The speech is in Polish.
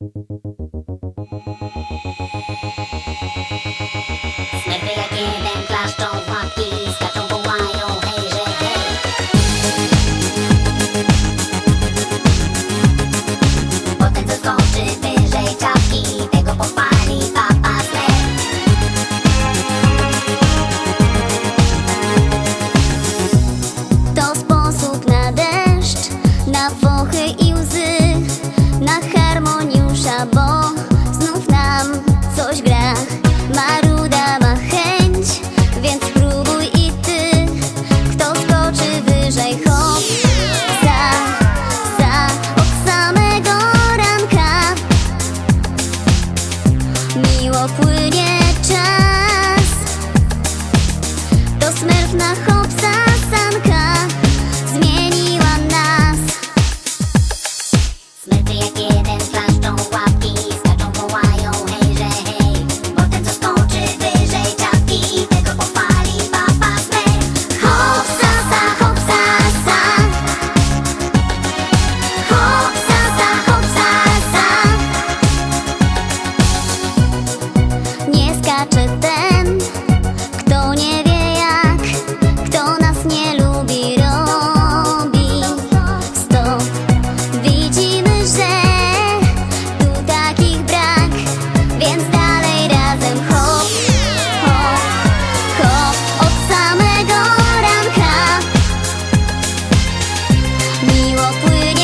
Smerfy Maruda ma chęć, więc spróbuj i ty. Kto skoczy wyżej, hop Za, za, od samego ranka. Miło płynie czas. To smerfna hopsa sanka Zmieniła nas. Smerfy jak 僕に